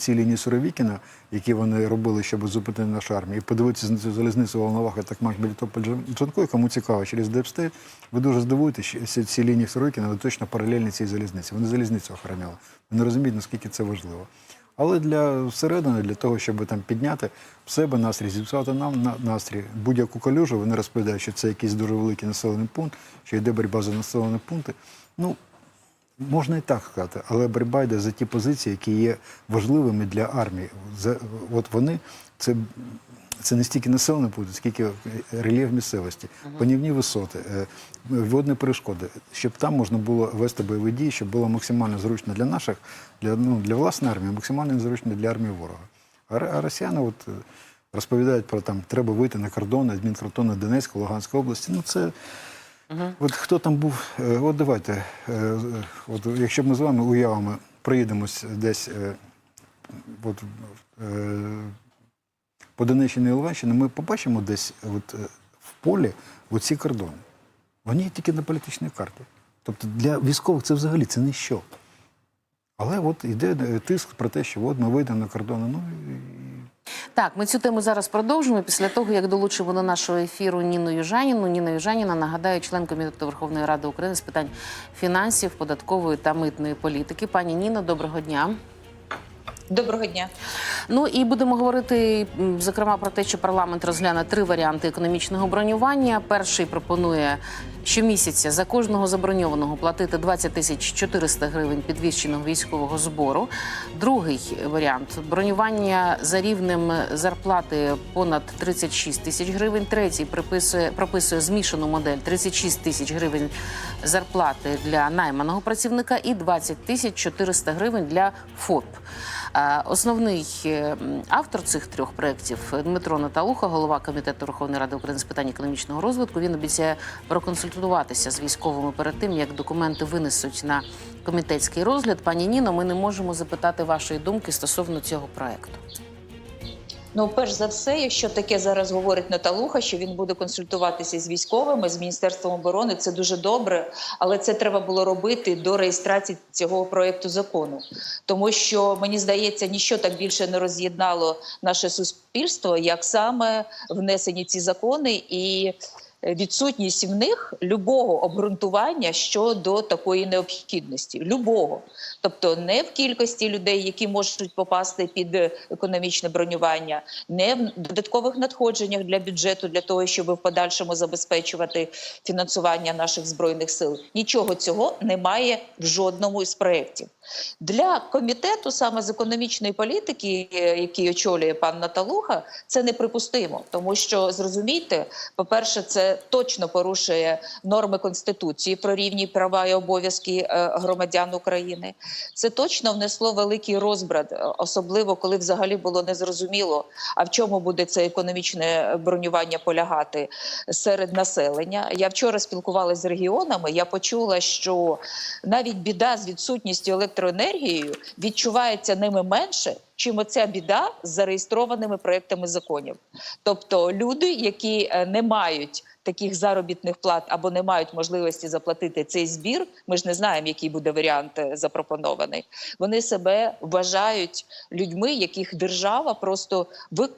ці лінії Суровікіна, які вони робили, щоб зупинити нашу армію, і подивитися на цю залізницю Волноваха, так Мак Мелітополь Джанкой, кому цікаво, через Депстейт, ви дуже здивуєтесь, що ці, лінії Суровікіна вони точно паралельні цій залізниці. Вони залізницю охороняли. Ви не розумієте, наскільки це важливо. Але для всередини, для того, щоб там підняти в себе настрій, зіпсувати нам на настрій будь-яку калюжу, вони розповідають, що це якийсь дуже великий населений пункт, що йде боротьба за населені пункти. Ну, Можна і так сказати, але боротьба йде за ті позиції, які є важливими для армії. За, от вони це, це не стільки населений пункт, скільки рельєф місцевості, панівні висоти, е, водні перешкоди, щоб там можна було вести бойові дії, щоб було максимально зручно для наших, для, ну, для власної армії, максимально зручно для армії ворога. А, а росіяни от, е, розповідають про там, треба вийти на кордони, адмінкордони Донецької, Луганської області. Ну це. От хто там був, е, от давайте, е, от якщо ми з вами уявимо, приїдемось десь е, от, по Донеччині і Луганщині, ми побачимо десь от, в полі оці кордони. Вони тільки на політичній карті. Тобто для військових це взагалі це ніщо. Але от йде е, тиск про те, що от ми вийдемо на кордони. Ну, і, Так, ми цю тему зараз продовжимо після того, як долучимо до нашого ефіру Ніну Южаніну. Ніна Южаніна, нагадаю, член комітету Верховної Ради України з питань фінансів, податкової та митної політики. Пані Ніно, доброго дня. Доброго дня. Ну і будемо говорити зокрема про те, що парламент розгляне три варіанти економічного бронювання. Перший пропонує щомісяця за кожного заброньованого платити 20 тисяч 400 гривень підвищеного військового збору. Другий варіант бронювання за рівнем зарплати понад 36 тисяч гривень. Третій приписує прописує змішану модель 36 тисяч гривень зарплати для найманого працівника і 20 тисяч 400 гривень для ФОП. Основний е, автор цих трьох проєктів Дмитро Наталуха, голова комітету Верховної Ради України з питань економічного розвитку. Він обіцяє проконсультуватися з військовими перед тим, як документи винесуть на комітетський розгляд. Пані Ніно, ми не можемо запитати вашої думки стосовно цього проєкту. Ну, перш за все, якщо таке зараз говорить Наталуха, що він буде консультуватися з військовими, з міністерством оборони, це дуже добре, але це треба було робити до реєстрації цього проекту закону, тому що мені здається, ніщо так більше не роз'єднало наше суспільство, як саме внесені ці закони і. Відсутність в них любого обґрунтування щодо такої необхідності, любого, тобто не в кількості людей, які можуть попасти під економічне бронювання, не в додаткових надходженнях для бюджету для того, щоб в подальшому забезпечувати фінансування наших збройних сил. Нічого цього немає в жодному із проєктів. Для комітету саме з економічної політики, який очолює пан Наталуха, це неприпустимо, тому що зрозумійте, по-перше, це точно порушує норми конституції про рівні права і обов'язки е, громадян України. Це точно внесло великий розбрат, е, особливо коли взагалі було незрозуміло, а в чому буде це економічне бронювання полягати серед населення. Я вчора спілкувалася з регіонами. Я почула, що навіть біда з відсутністю електроенергією відчувається ними менше. Чим оця біда з зареєстрованими проектами законів, тобто люди, які е, не мають таких заробітних плат або не мають можливості заплатити цей збір, ми ж не знаємо, який буде варіант е, запропонований. Вони себе вважають людьми, яких держава просто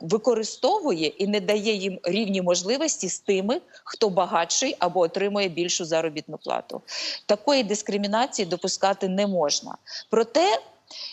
використовує і не дає їм рівні можливості з тими, хто багатший або отримує більшу заробітну плату. Такої дискримінації допускати не можна. Проте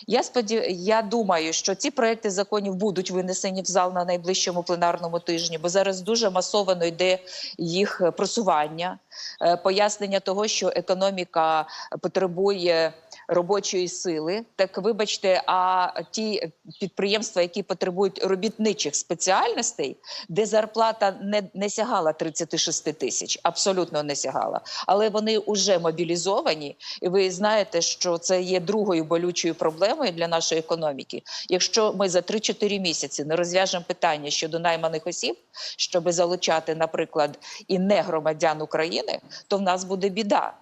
я сподів... я думаю, що ці проекти законів будуть винесені в зал на найближчому пленарному тижні, бо зараз дуже масовано йде їх е, просування, е, пояснення того, що економіка потребує робочої сили. Так вибачте, а ті підприємства, які потребують робітничих спеціальностей, де зарплата не, не сягала 36 тисяч, абсолютно не сягала, але вони вже мобілізовані, і ви знаєте, що це є другою болючою проблемою для нашої економіки. Якщо ми за 3-4 місяці не розв'яжемо питання щодо найманих осіб, щоб залучати, наприклад, і не громадян України, то в нас буде біда.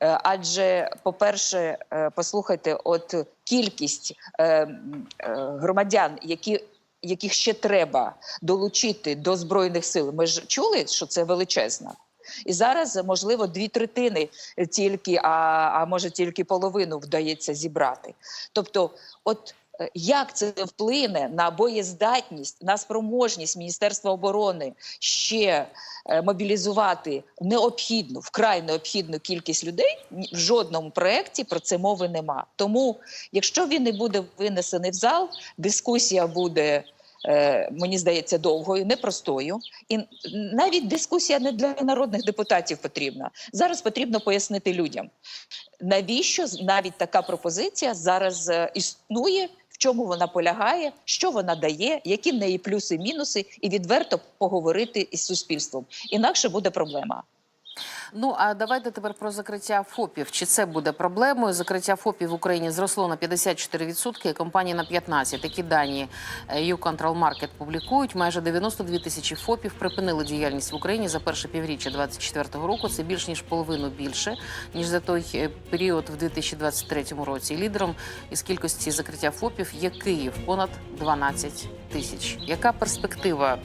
Е, Адже, по-перше, е, послухайте, от кількість е, громадян, які яких ще треба долучити до збройних сил, ми ж чули, що це величезна. І зараз можливо дві третини тільки, а, а може тільки половину вдається зібрати. Тобто, от Як це вплине на боєздатність, на спроможність Міністерства оборони ще е, мобілізувати необхідну, вкрай необхідну кількість людей? В жодному проєкті про це мови нема. Тому, якщо він не буде винесений в зал, дискусія буде. е, Мені здається, довгою, непростою, і навіть дискусія не для народних депутатів потрібна. Зараз потрібно пояснити людям, навіщо навіть така пропозиція зараз е, існує, чому вона полягає, що вона дає, які в неї плюси, мінуси, і відверто поговорити із суспільством. Інакше буде проблема. Ну а давайте тепер про закриття ФОПів. Чи це буде проблемою? Закриття ФОПів в Україні зросло на 54%, компанії на 15%. Такі дані е, U-Control Market публікують. Майже 92 тисячі ФОПів припинили діяльність в Україні за перше півріччя 2024 року. Це більш ніж половину більше ніж за той е, період в 2023 році. І Лідером із кількості закриття ФОПів є Київ понад 12 тисяч. Яка перспектива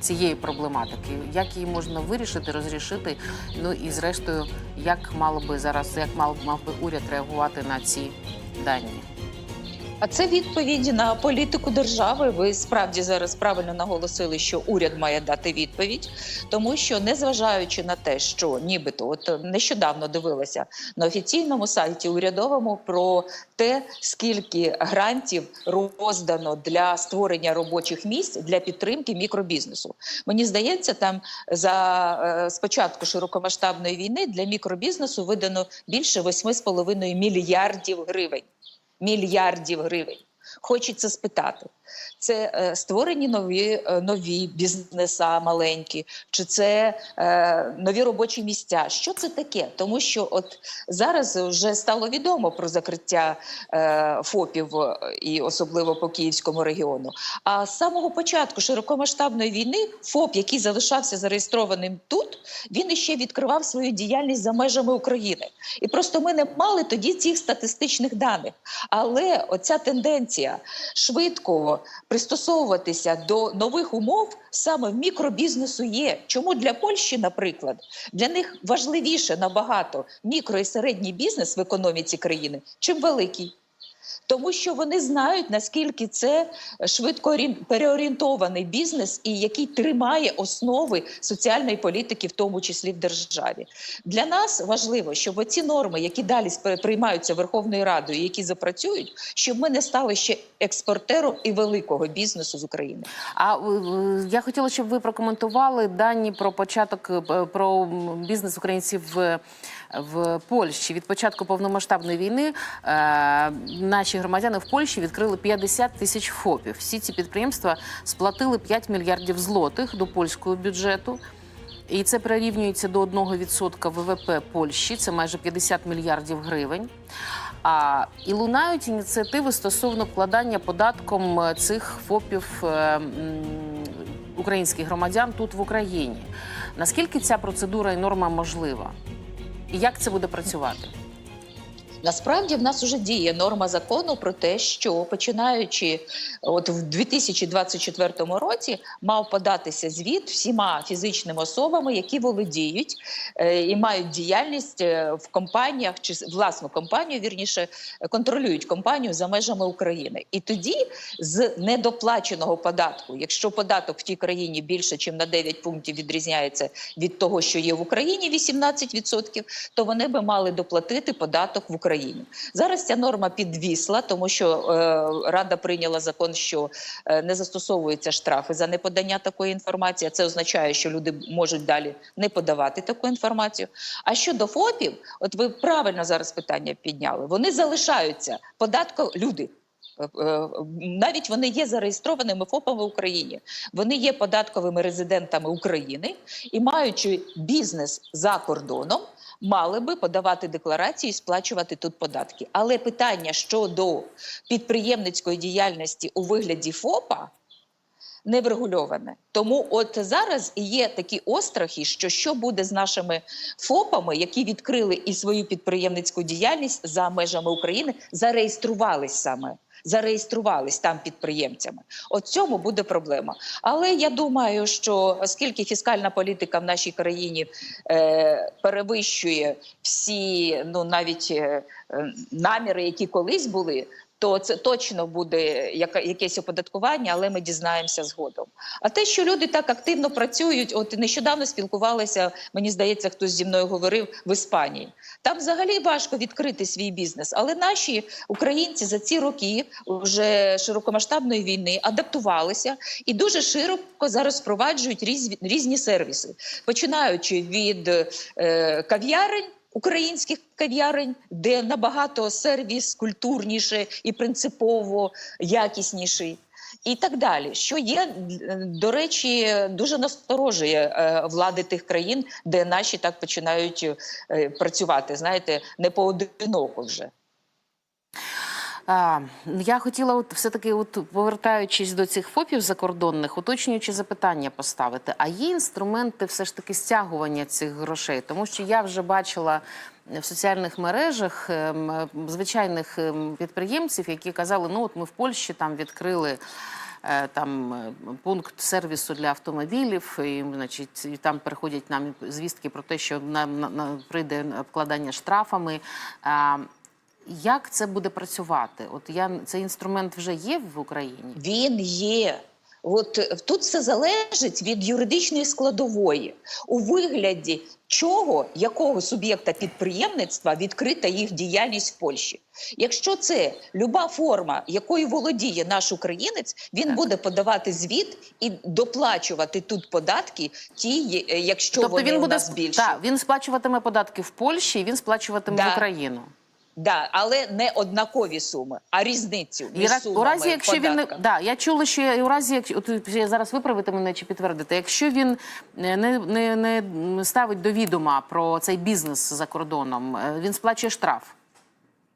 цієї проблематики? Як її можна вирішити, розрішити? Ну і зрештою, як мало би зараз, як мав, мав би уряд реагувати на ці дані? А це відповіді на політику держави. Ви справді зараз правильно наголосили, що уряд має дати відповідь, тому що незважаючи на те, що нібито от нещодавно дивилася на офіційному сайті урядовому про те, скільки грантів роздано для створення робочих місць для підтримки мікробізнесу. Мені здається, там за е, спочатку широкомасштабної війни для мікробізнесу видано більше 8,5 мільярдів гривень мільярдів гривень. Хочеться спитати, це е, створені нові, е, нові бізнеса маленькі, чи це е, нові робочі місця? Що це таке? Тому що от зараз вже стало відомо про закриття ФОПів і особливо по Київському регіону. А з самого початку широкомасштабної війни ФОП, який залишався зареєстрованим тут, він іще відкривав свою діяльність за межами України. І просто ми не мали тоді цих статистичних даних. Але оця тенденція швидко пристосовуватися до нових умов саме в мікробізнесу є. Чому для Польщі, наприклад, для них важливіше набагато мікро і середній бізнес в економіці країни, чим великий. Тому що вони знають, наскільки це швидко орієн- переорієнтований бізнес, і який тримає основи соціальної політики, в тому числі в державі. Для нас важливо, щоб ці норми, які далі приймаються Верховною Радою, які запрацюють, щоб ми не стали ще експортером і великого бізнесу з України. А е, я хотіла, щоб ви прокоментували дані про початок е, про бізнес українців в, в Польщі. Від початку повномасштабної війни е, наші громадяни в Польщі відкрили 50 тисяч ФОПів. Всі ці підприємства сплатили 5 мільярдів злотих до польського бюджету. І це прирівнюється до 1% ВВП Польщі, це майже 50 мільярдів гривень. А і лунають ініціативи стосовно вкладання податком е, цих ФОПів е, українських громадян тут в Україні. Наскільки ця процедура і норма можлива? І як це буде працювати? Насправді в нас вже діє норма закону про те, що починаючи от в 2024 році мав податися звіт всіма фізичними особами, які володіють е, і мають діяльність е, в компаніях чи власну компанію, вірніше контролюють компанію за межами України. І тоді з недоплаченого податку, якщо податок в тій країні більше, ніж на 9 пунктів відрізняється від того, що є в Україні 18%, то вони би мали доплатити податок в Україні. Зараз ця норма підвісла, тому що е, Рада прийняла закон, що е, не застосовуються штрафи за неподання такої інформації. Це означає, що люди можуть далі не подавати таку інформацію. А щодо ФОПів, от ви правильно зараз питання підняли. Вони залишаються податко люди. Е, е, Навіть вони є зареєстрованими ФОПами в Україні. Вони є податковими резидентами України і, маючи бізнес за кордоном, мали би подавати декларації і сплачувати тут податки. Але питання щодо підприємницької діяльності у вигляді ФОПа не врегульоване. Тому от зараз є такі острахи, що що буде з нашими ФОПами, які відкрили і свою підприємницьку діяльність за межами України, зареєструвались саме. Зареєструвались там підприємцями. От цьому буде проблема. Але я думаю, що оскільки фіскальна політика в нашій країні е, перевищує всі, ну навіть е, е, наміри, які колись були, то це точно буде якесь оподаткування, але ми дізнаємося згодом. А те, що люди так активно працюють, от нещодавно спілкувалися, мені здається, хтось зі мною говорив в Іспанії. Там взагалі важко відкрити свій бізнес, але наші українці за ці роки вже широкомасштабної війни адаптувалися і дуже широко зараз впроваджують різ, різні сервіси, починаючи від е, кав'ярень. Українських кав'ярень, де набагато сервіс культурніше і принципово якісніший, і так далі. Що є, до речі, дуже насторожує е, влади тих країн, де наші так починають е, працювати. Знаєте, не поодиноко вже. А, я хотіла, от все-таки, от повертаючись до цих ФОПів закордонних, уточнюючи запитання поставити. А є інструменти все ж таки стягування цих грошей? Тому що я вже бачила в соціальних мережах ем, звичайних ем, підприємців, які казали, ну от ми в Польщі там відкрили. е, Там е, пункт сервісу для автомобілів, і значить і там приходять нам звістки про те, що нам на, на прийде обкладання штрафами. Як це буде працювати? От я цей інструмент вже є в Україні. Він є. От е, тут все залежить від юридичної складової у вигляді чого, якого суб'єкта підприємництва відкрита їх діяльність в Польщі. Якщо це люба форма, якою володіє наш українець, він Так. буде подавати звіт і доплачувати тут податки, ті, е, якщо тобто вони він у нас більші. Так, він сплачуватиме податки в Польщі, і він сплачуватиме Да. в Україну. Да, але не однакові суми, а різницю між раз- сумами у разі, якщо він не да, я чула, що я- у разі, якщо от я зараз виправити мене чи підтвердити, якщо він е, не, не, не ставить до відома про цей бізнес за кордоном, е, він сплачує штраф.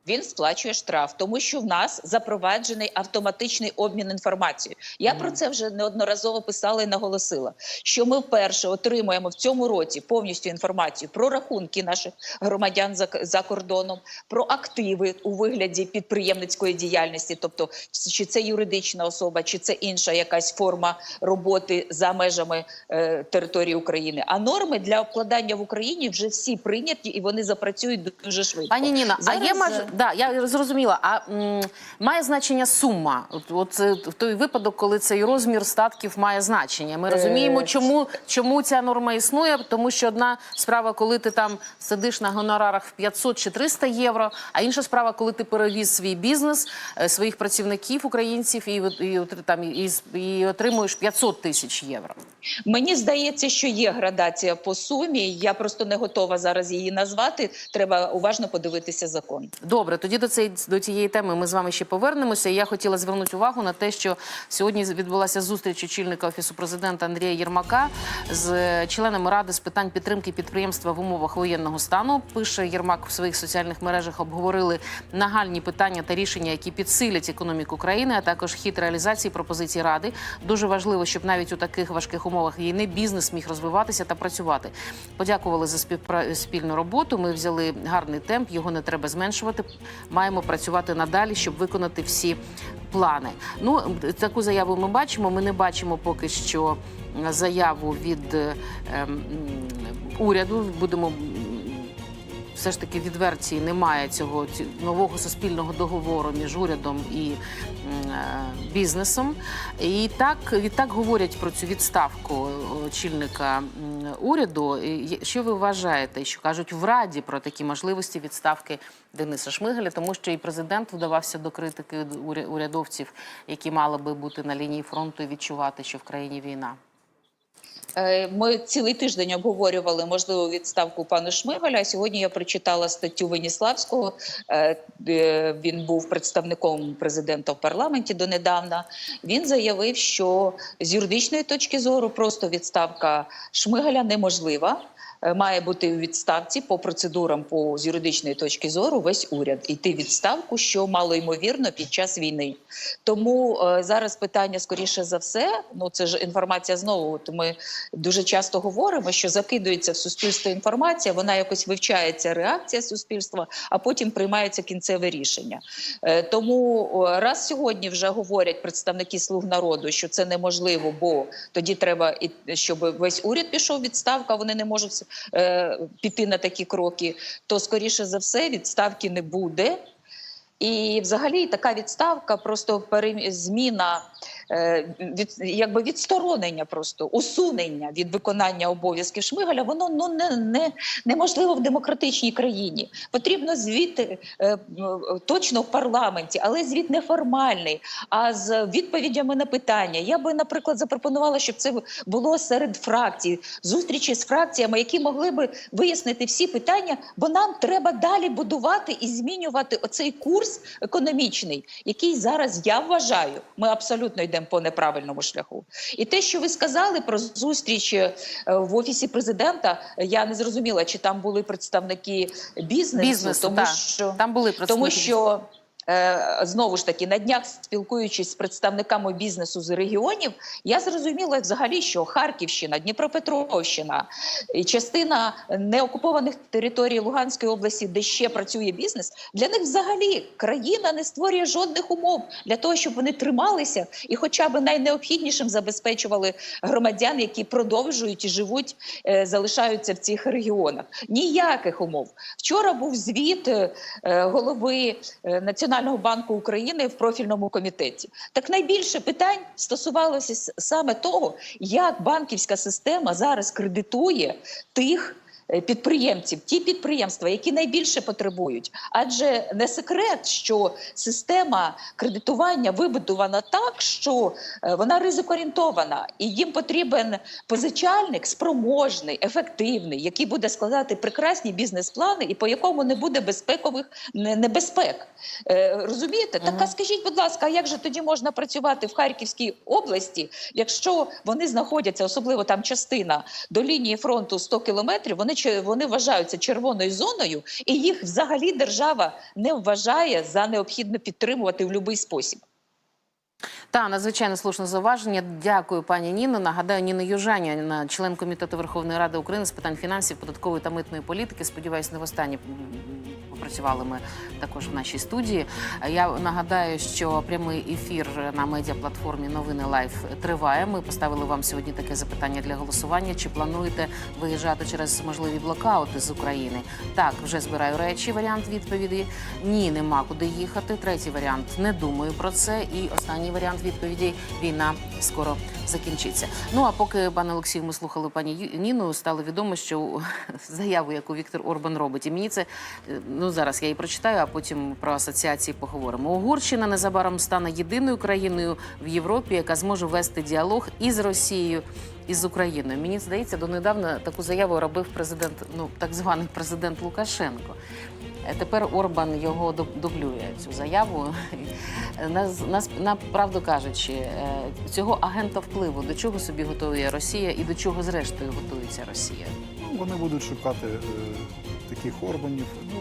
Він сплачує штраф, тому що в нас запроваджений автоматичний обмін інформацією. Я про це вже неодноразово писала і наголосила, що ми вперше отримуємо в цьому році повністю інформацію про рахунки наших громадян за, за кордоном, про активи у вигляді підприємницької діяльності, тобто чи це юридична особа, чи це інша якась форма роботи за межами е, території України. А норми для обкладання в Україні вже всі прийняті і вони запрацюють дуже швидко. Пані Ніна, а є Зараз, маж... е, да, я зрозуміла. А м, має значення сума? От, от в той випадок, коли цей розмір статків має значення. Ми розуміємо, Е, чому, чому ця норма існує, тому що одна справа, коли ти там сидиш на гонорарах в 500 чи 300 євро, а інша справа, коли ти перевіз свій бізнес, е, своїх працівників українців і, от- і, от там і, і отримуєш 500 тисяч євро. Мені здається, що є градація по сумі. Я просто не готова зараз її назвати. Треба уважно подивитися закон. Добре, тоді до цієї до цієї теми ми з вами ще повернемося. Я хотіла звернути увагу на те, що сьогодні відбулася зустріч очільника офісу президента Андрія Єрмака з членами ради з питань підтримки підприємства в умовах воєнного стану. Пише Єрмак в своїх соціальних мережах. Обговорили нагальні питання та рішення, які підсилять економіку країни, а також хід реалізації пропозицій ради. Дуже важливо, щоб навіть у таких важких умовах війни бізнес міг розвиватися та працювати. Подякували за спільну роботу. Ми взяли гарний темп, його не треба зменшувати. Маємо працювати надалі, щоб виконати всі плани. Ну таку заяву ми бачимо. Ми не бачимо поки що заяву від ем, уряду. Будемо все ж таки відверті немає цього нового суспільного договору між урядом і е, бізнесом. І так відтак говорять про цю відставку очільника уряду. Що ви вважаєте, що кажуть в раді про такі можливості відставки Дениса Шмигаля, тому що і президент вдавався до критики уря- урядовців, які мали би бути на лінії фронту і відчувати, що в країні війна. Е, Ми цілий тиждень обговорювали можливу відставку пана Шмигаля. Сьогодні я прочитала статтю Веніславського. е, Він був представником президента в парламенті донедавна. Він заявив, що з юридичної точки зору просто відставка Шмигаля неможлива. Е, Має бути у відставці по процедурам по з юридичної точки зору весь уряд іти відставку, що мало ймовірно під час війни. Тому е, зараз питання скоріше за все. Ну це ж інформація знову. От ми дуже часто говоримо, що закидується в суспільство інформація, вона якось вивчається реакція суспільства, а потім приймається кінцеве рішення. Е, тому раз сьогодні вже говорять представники слуг народу, що це неможливо, бо тоді треба і щоб весь уряд пішов в відставку, а вони не можуть е, піти на такі кроки. То скоріше за все відставки не буде. І взагалі така відставка, просто зміна. Е, Від якби відсторонення, просто усунення від виконання обов'язків Шмигаля, воно ну не, не неможливо в демократичній країні. Потрібно звіт е, точно в парламенті, але звіт неформальний, а з відповідями на питання. Я би, наприклад, запропонувала, щоб це було серед фракцій, зустрічі з фракціями, які могли би вияснити всі питання, бо нам треба далі будувати і змінювати оцей курс економічний, який зараз я вважаю, ми абсолютно йдемо по неправильному шляху. І те, що ви сказали про зустріч е, в офісі президента, я не зрозуміла, чи там були представники бізнесу, Бізнесу, тому та. що Там були представники тому що знову ж таки на днях спілкуючись з представниками бізнесу з регіонів, я зрозуміла взагалі, що Харківщина, Дніпропетровщина і частина неокупованих територій Луганської області, де ще працює бізнес, для них взагалі країна не створює жодних умов для того, щоб вони трималися і, хоча б найнеобхіднішим забезпечували громадян, які продовжують і живуть, е, залишаються в цих регіонах. Ніяких умов. Вчора був звіт е, е, голови е, Національного банку України в профільному комітеті. Так найбільше питань стосувалося саме того, як банківська система зараз кредитує тих. Е, Підприємців, ті підприємства, які найбільше потребують, адже не секрет, що система кредитування вибудована так, що е, вона ризикорієнтована, і їм потрібен позичальник спроможний, ефективний, який буде складати прекрасні бізнес-плани і по якому не буде безпекових небезпек. Е, розумієте? Так а скажіть, будь ласка, а як же тоді можна працювати в Харківській області, якщо вони знаходяться, особливо там частина до лінії фронту 100 кілометрів, вони че- вони вважаються червоною зоною, і їх взагалі держава не вважає за необхідно підтримувати в будь-який спосіб. Та надзвичайно слушне зауваження. Дякую, пані Ніно. Нагадаю, Ніна Южаня, член комітету Верховної Ради України з питань фінансів, податкової та митної політики. Сподіваюсь, не востаннє м, попрацювали ми також в нашій студії. Я нагадаю, що прямий ефір на медіаплатформі Новини Лайф триває. Ми поставили вам сьогодні таке запитання для голосування. Чи плануєте виїжджати через можливі блокаути з України? Так, вже збираю речі. Варіант відповіді. Ні, нема куди їхати. Третій варіант не думаю про це. І останній варіант відповіді війна скоро закінчиться. Ну а поки пане Олексію, ми слухали пані Ніну, стало відомо, що заяву, яку Віктор Орбан робить, і мені це е, ну зараз я її прочитаю, а потім про асоціації поговоримо. Угорщина незабаром стане єдиною країною в Європі, яка зможе вести діалог із Росією. І з Україною мені здається, донедавна таку заяву робив президент, ну так званий президент Лукашенко. Е, Тепер Орбан його дублює цю заяву. Нас, нас правду кажучи, е, цього агента впливу до чого собі готує Росія і до чого зрештою готується Росія. Ну, вони будуть шукати е, таких органів. Ну,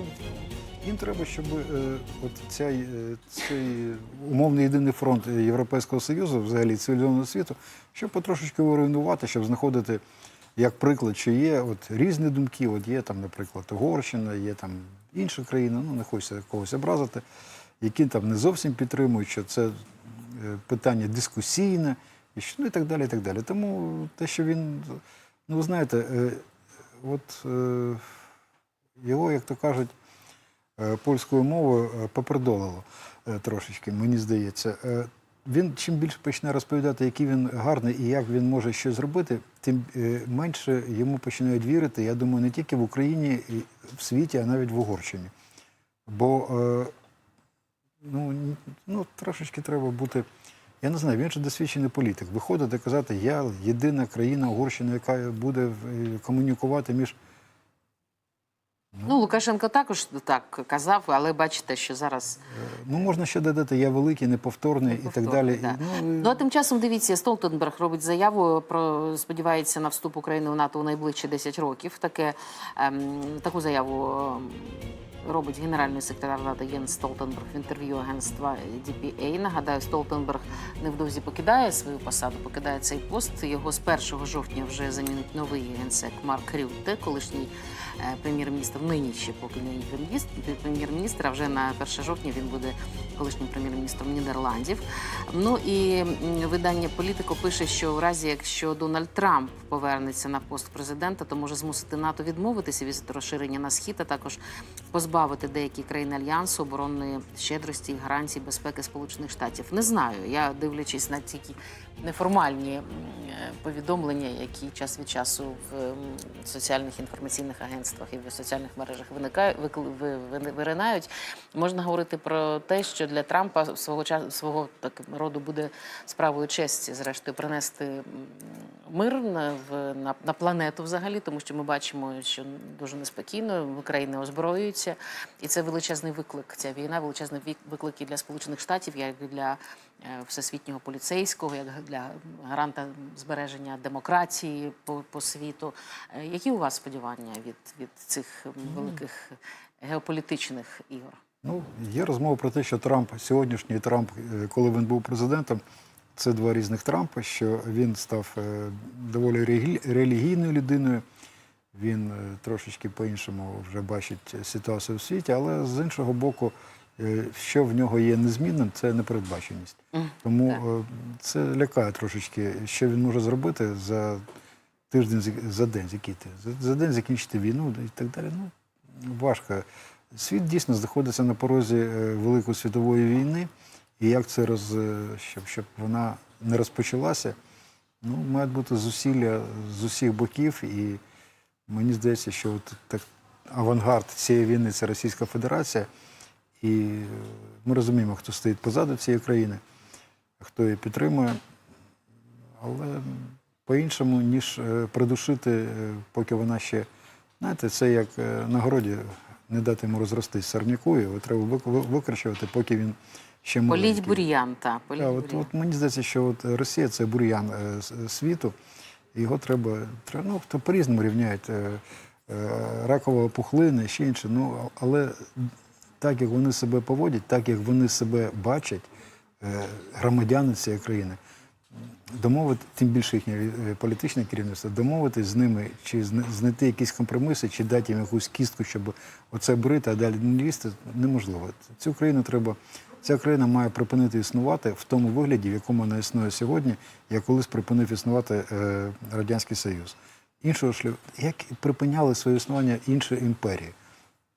їм треба, щоб е, от цей, е, цей умовний єдиний фронт Європейського Союзу, взагалі цивілізованого світу, щоб потрошечки руйнувати, щоб знаходити як приклад, що є от різні думки. От є там, наприклад, Угорщина, є там інша країна, ну не хочеться когось образити, які там не зовсім підтримують, що це е, питання дискусійне, і що ну і так далі. і так далі. Тому те, що він, ну ви знаєте, е, от е, його, як то кажуть, польською мовою попередолило е, трошечки, мені здається. Він чим більше почне розповідати, який він гарний і як він може щось зробити, тим е, менше йому починають вірити. Я думаю, не тільки в Україні, і в світі, а навіть в Угорщині. Бо е, ну, ну, трошечки треба бути. Я не знаю, він же досвідчений політик. Виходити казати, я єдина країна Угорщина, яка буде е, комунікувати між Ну Лукашенко також так казав, але бачите, що зараз Ну, можна ще додати, я великий, неповторний, і так далі. да. І, Ну а тим часом дивіться, Столтенберг робить заяву про сподівається на вступ України в НАТО у найближчі 10 років. Таке ем, таку заяву ем, робить генеральний секретар Ради Єнс Столтенберг в інтерв'ю агентства DPA. Нагадаю, Столтенберг невдовзі покидає свою посаду, покидає цей пост. Його з 1 жовтня вже замінить новий генсек Марк Рютте, колишній е, прем'єр-міністр, нині ще поки не прем'єр-міністр, а вже на 1 жовтня він буде колишнім прем'єр-міністром Нідерландів. Ну і видання Політико пише, що в разі, якщо Дональд Трамп повернеться на пост президента, то може змусити НАТО відмовитися від розширення на схід, а також позбавити позбавити деякі країни альянсу оборонної щедрості і гарантій безпеки Сполучених Штатів? Не знаю. Я дивлячись на ті неформальні е, повідомлення, які час від часу в соціальних інформаційних агентствах і в соціальних мережах виникають виринають. Можна говорити про те, що для Трампа свого часу свого так роду буде справою честі, зрештою, принести мир на, в, на, на планету взагалі, тому що ми бачимо, що дуже неспокійно України озброюються, і це величезний виклик. Ця війна величезний виклик і для Сполучених Штатів, як і для всесвітнього поліцейського, як для гаранта збереження демократії по, по світу. Е, Які у вас сподівання від, від цих великих геополітичних ігор? Ну, є розмова про те, що Трамп, сьогоднішній Трамп, е, коли він був президентом, це два різних Трампа, що він став е, доволі релігійною людиною. Він е, трошечки по-іншому вже бачить ситуацію в світі, але з іншого боку, е, що в нього є незмінним, це непередбаченість. Тому е, це лякає трошечки, що він може зробити за тиждень, за день, який за, день закінчити війну і так далі. Ну, важко. Світ дійсно знаходиться на порозі е, Великої світової війни, і як це роз, е, щоб, щоб вона не розпочалася, ну, мають бути зусилля з усіх боків. І мені здається, що от так, авангард цієї війни це Російська Федерація. І ми розуміємо, хто стоїть позаду цієї країни, хто її підтримує. Але по-іншому, ніж е, придушити, е, поки вона ще. Знаєте, це як е, на городі не дати йому розростись сорняку, його треба вик- викорчувати, поки він ще може. Політь бур'ян, та політь Так, от, от мені здається, що от Росія це бур'ян світу. Його треба, треба ну, хто по-різному рівняють ракова пухлина, ще інше. Ну, але так як вони себе поводять, так як вони себе бачать, е, громадяни цієї країни, домовити, тим більше їхнє е, політичне керівництво, домовитись з ними, чи зна- знайти якісь компроміси, чи дати їм якусь кістку, щоб оце брити, а далі не лізти, неможливо. Цю країну треба. Ця країна має припинити існувати в тому вигляді, в якому вона існує сьогодні, як колись припинив існувати е, Радянський Союз. Іншого шляху, як припиняли своє існування інші імперії.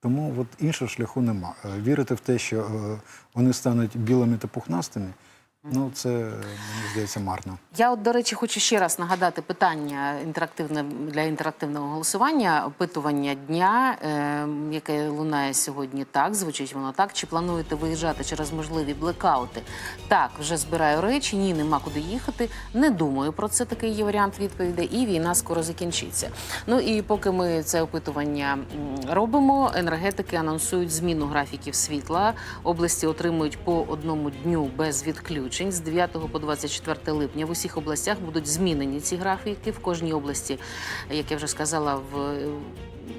Тому от іншого шляху нема. Е, Вірити в те, що е, вони стануть білими та пухнастими, ну це мені здається марно. Я, от, до речі, хочу ще раз нагадати питання інтерактивне для інтерактивного голосування, опитування дня, е, яке лунає сьогодні. Так звучить воно так. Чи плануєте виїжджати через можливі блекаути? Так, вже збираю речі. Ні, нема куди їхати. Не думаю про це. Такий є варіант відповідей. І війна скоро закінчиться. Ну і поки ми це опитування робимо, енергетики анонсують зміну графіків світла. Області отримують по одному дню без відключень з 9 по 24 липня. В усіх областях будуть змінені ці графіки. В кожній області, як я вже сказала, в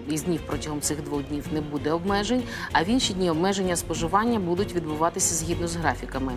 із днів протягом цих двох днів не буде обмежень. А в інші дні обмеження споживання будуть відбуватися згідно з графіками.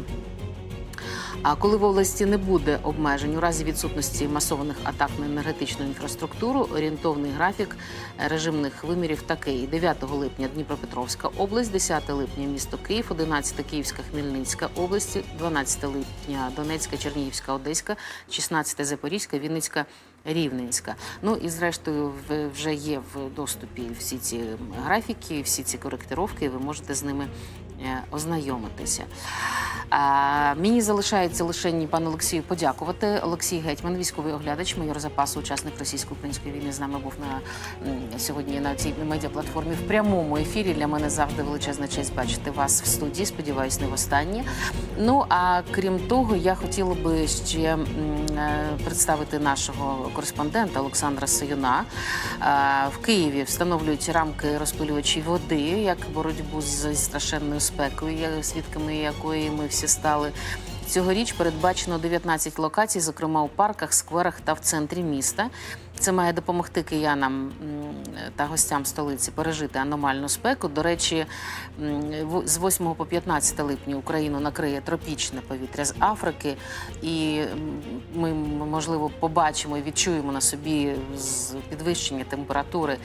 А коли в області не буде обмежень у разі відсутності масованих атак на енергетичну інфраструктуру, орієнтовний графік режимних вимірів такий: 9 липня Дніпропетровська область, 10 липня місто Київ, 11 Київська Хмельницька області, 12 липня Донецька, Чернігівська, Одеська, 16 Запорізька, Вінницька. Рівненська. Ну і зрештою вже є в доступі всі ці графіки, всі ці коректировки. Ви можете з ними ознайомитися. А, мені залишається лише ні пану Олексію подякувати. Олексій Гетьман, військовий оглядач, майор запасу, учасник російсько-української війни, з нами був на сьогодні на цій медіаплатформі в прямому ефірі. Для мене завжди величезна честь бачити вас в студії. Сподіваюсь, не востаннє. Ну а крім того, я хотіла би ще е, представити нашого кореспондента Олександра Союна. Е, В Києві встановлюють рамки розпилювачі води як боротьбу з страшенною спекою, свідками якої ми всі стали. Цьогоріч передбачено 19 локацій, зокрема у парках, скверах та в центрі міста. Це має допомогти киянам та гостям столиці пережити аномальну спеку. До речі, з 8 по 15 липня Україну накриє тропічне повітря з Африки, і ми можливо побачимо і відчуємо на собі підвищення температури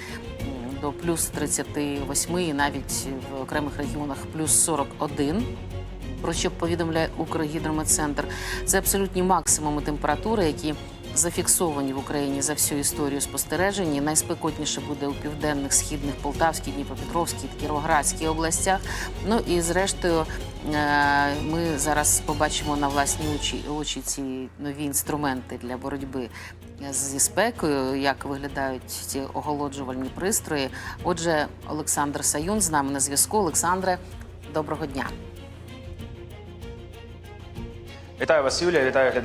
до плюс 38 і навіть в окремих регіонах плюс 41 про що повідомляє Укргідрометцентр. Це абсолютні максимуми температури, які зафіксовані в Україні за всю історію спостережень. Найспекотніше буде у південних, східних, Полтавській, Дніпропетровській, Кіровоградській областях. Ну і зрештою, е, ми зараз побачимо на власні очі, очі ці нові інструменти для боротьби зі спекою, як виглядають ці оголоджувальні пристрої. Отже, Олександр Саюн з нами на зв'язку. Олександре, доброго дня. Вітаю вас, Юлія. Вітаю глядачів.